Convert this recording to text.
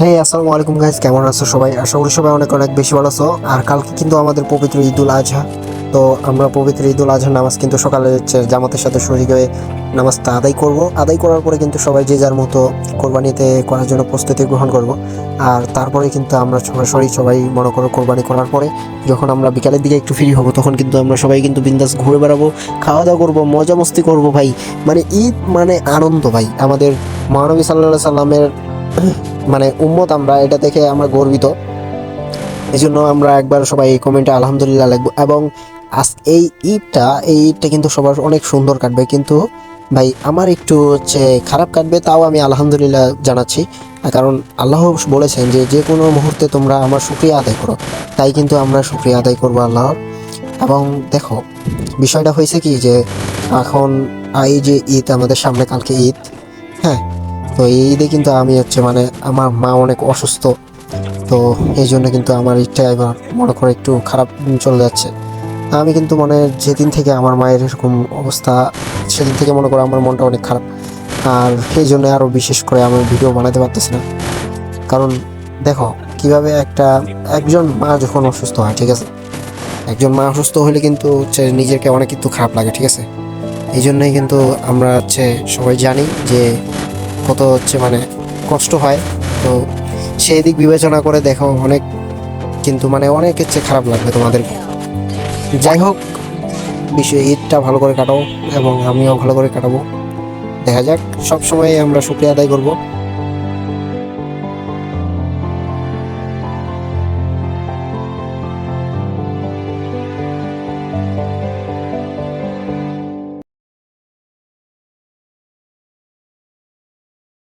হ্যাঁ আসসালামু আলাইকুম গাইজ কেমন আছো সবাই? আশা করি সবাই অনেক অনেক বেশি ভালো আছো। আর কালকে কিন্তু আমাদের পবিত্র ঈদুল আজহা। তো আমরা পবিত্র ঈদুল আজহা নামাজ কিন্তু সকালে জামাতের সাথে শরীর হয়ে নামাজটা আদায় করব। আদায় করার পরে কিন্তু সবাই যে যার মতো কোরবানিতে করার জন্য প্রস্তুতি গ্রহণ করব। আর তারপরে কিন্তু আমরা সরাসরি সবাই মনে করো কোরবানি করার পরে যখন আমরা বিকালের দিকে একটু ফ্রি হব, তখন কিন্তু আমরা সবাই কিন্তু বিন্দাস ঘুরে বেড়াবো খাওয়া দাওয়া করব, মজা মস্তি করব ভাই। মানে ঈদ মানে আনন্দ ভাই। আমাদের মহানবী সাল্লাহ সাল্লামের মানে উম্মত আমরা, এটা দেখে আমরা গর্বিত। এই জন্য আমরা একবার সবাই এই কমেন্টে আলহামদুলিল্লাহ লিখব। এবং আজ এই ঈদটা এই ঈদটা কিন্তু সবার অনেক সুন্দর কাটবে। কিন্তু ভাই, আমার একটু হচ্ছে খারাপ কাটবে, তাও আমি আলহামদুলিল্লাহ জানাচ্ছি। কারণ আল্লাহ বলেছেন যে যে কোনো মুহূর্তে তোমরা আমার শুক্রিয়া আদায় করো। তাই কিন্তু আমরা শুক্রিয়া আদায় করব আল্লাহর। এবং দেখো, বিষয়টা হয়েছে কি যে, এখন এই যে ঈদ, আমাদের সামনে কালকে ঈদ হ্যাঁ? তো এই ঈদে কিন্তু আমি হচ্ছে মানে আমার মা অনেক অসুস্থ। তো এই জন্য কিন্তু আমার ঈদটা এবার মনে করে একটু খারাপ চলে যাচ্ছে। আমি কিন্তু মানে যেদিন থেকে আমার মায়ের এরকম অবস্থা, সেদিন থেকে মনে করো আমার মনটা অনেক খারাপ। আর সেই জন্য আরও বিশেষ করে আমি ভিডিও বানাতে পারতেছি না। কারণ দেখো, কীভাবে একটা, একজন মা যখন অসুস্থ হয়, ঠিক আছে? একজন মা অসুস্থ হলে কিন্তু হচ্ছে নিজেকে অনেক কিন্তু খারাপ লাগে, ঠিক আছে? এই জন্যই কিন্তু আমরা হচ্ছে সবাই জানি যে কত হচ্ছে মানে কষ্ট হয়। তো সেই দিক বিবেচনা করে দেখো অনেক কিন্তু মানে অনেক ইচ্ছে খারাপ লাগবে তোমাদের যাই হোক, বিষয়ে ঈদটা ভালো করে কাটাবো এবং আমিও ভালো করে কাটাবো। দেখা যাক, সব সময় আমরা শুক্রিয়া আদায় করব।